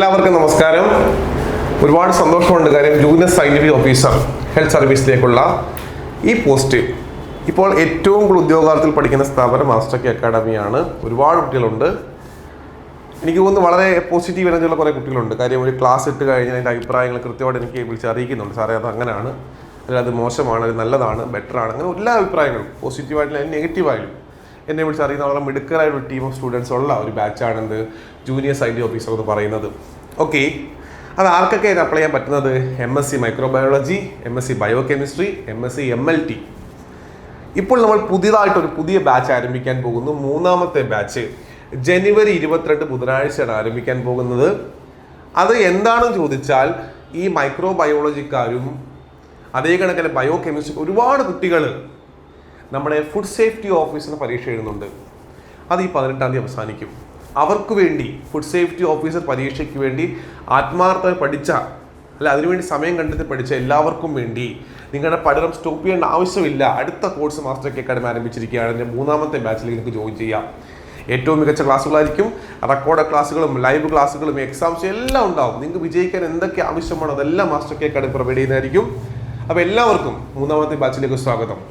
എല്ലാവർക്കും നമസ്കാരം. ഒരുപാട് സന്തോഷമുണ്ട്. കാര്യം ജൂനിയർ സയന്റിഫിക് ഓഫീസർ ഹെൽത്ത് സർവീസിലേക്കുള്ള ഈ പോസ്റ്റ് ഇപ്പോൾ ഏറ്റവും കൂടുതൽ ഉദ്യോഗാർത്ഥികൾ പഠിക്കുന്ന സ്ഥാപനം മാസ്റ്റർ കെ അക്കാഡമിയാണ് ഒരുപാട് കുട്ടികളുണ്ട്. എനിക്ക് തോന്നുന്നു വളരെ പോസിറ്റീവ് എനർജിയുള്ള കുറേ കുട്ടികളുണ്ട്. കാര്യം ഒരു ക്ലാസ് ഇട്ട് കഴിഞ്ഞാൽ അതിന്റെ അഭിപ്രായങ്ങൾ കൃത്യമായിട്ട് എനിക്ക് വിളിച്ച് അറിയിക്കുന്നുണ്ട്. സാറേ അത് അങ്ങനെയാണ്. അല്ലെങ്കിൽ അത് മോശമാണ് അത് നല്ലതാണ് ബെറ്ററാണ് അങ്ങനെ എല്ലാ അഭിപ്രായങ്ങളും പോസിറ്റീവായിട്ടുള്ള നെഗറ്റീവായാലും എന്നെ വിളിച്ച് അറിയുന്ന വളരെ മിടുക്കരായ ഒരു ടീം ഓഫ് സ്റ്റുഡൻസ് ഉള്ള ഒരു ബാച്ചാണ് എന്ത്? ജൂനിയർ സൈന്റി ഓഫീസർ എന്ന് പറയുന്നത്. ഓക്കെ അത് ആർക്കൊക്കെ അപ്ലൈ ചെയ്യാൻ പറ്റുന്നത്? M S C microbiology M S C bio chemistry M S C M L T ഇപ്പോൾ നമ്മൾ പുതിയതായിട്ട് ഒരു പുതിയ ബാച്ച് ആരംഭിക്കാൻ പോകുന്നു. മൂന്നാമത്തെ ബാച്ച് ജനുവരി ഇരുപത്തിരണ്ട് ബുധനാഴ്ചയാണ് ആരംഭിക്കാൻ പോകുന്നത്. അത് എന്താണെന്ന് ചോദിച്ചാൽ ഈ മൈക്രോബയോളജിക്കാരും അതേ കണക്കിന് ബയോ കെമിസ്ട്രി ഒരുപാട് കുട്ടികൾ നമ്മുടെ ഫുഡ് സേഫ്റ്റി ഓഫീസർ പരീക്ഷ എഴുതുന്നുണ്ട്. അത് ഈ പതിനെട്ടാം തീയതി അവസാനിക്കും. അവർക്ക് വേണ്ടി ഫുഡ് സേഫ്റ്റി ഓഫീസർ പരീക്ഷയ്ക്ക് വേണ്ടി ആത്മാർത്ഥമായി പഠിച്ച അല്ല അതിനുവേണ്ടി സമയം കണ്ടെത്തി പഠിച്ച എല്ലാവർക്കും വേണ്ടി നിങ്ങളുടെ പഠനം സ്റ്റോപ്പ് ചെയ്യേണ്ട ആവശ്യമില്ല. അടുത്ത കോഴ്സ് മാസ്റ്റർ കെ അക്കാഡമി ആരംഭിച്ചിരിക്കുകയാണ്. എന്റെ മൂന്നാമത്തെ ബാച്ചിൽ നിങ്ങൾക്ക് ജോയിൻ ചെയ്യാം. ഏറ്റവും മികച്ച ക്ലാസ്സുകളായിരിക്കും. റെക്കോർഡ് ക്ലാസ്സുകളും ലൈവ് ക്ലാസ്സുകളും എക്സാംസും എല്ലാം ഉണ്ടാവും. നിങ്ങൾക്ക് വിജയിക്കാൻ എന്തൊക്കെ ആവശ്യമാണോ അതെല്ലാം മാസ്റ്റർ കെ അക്കാഡമി പ്രൊവൈഡ് ചെയ്യുന്നതായിരിക്കും. അപ്പോൾ എല്ലാവർക്കും മൂന്നാമത്തെ ബാച്ചിലേക്ക് സ്വാഗതം.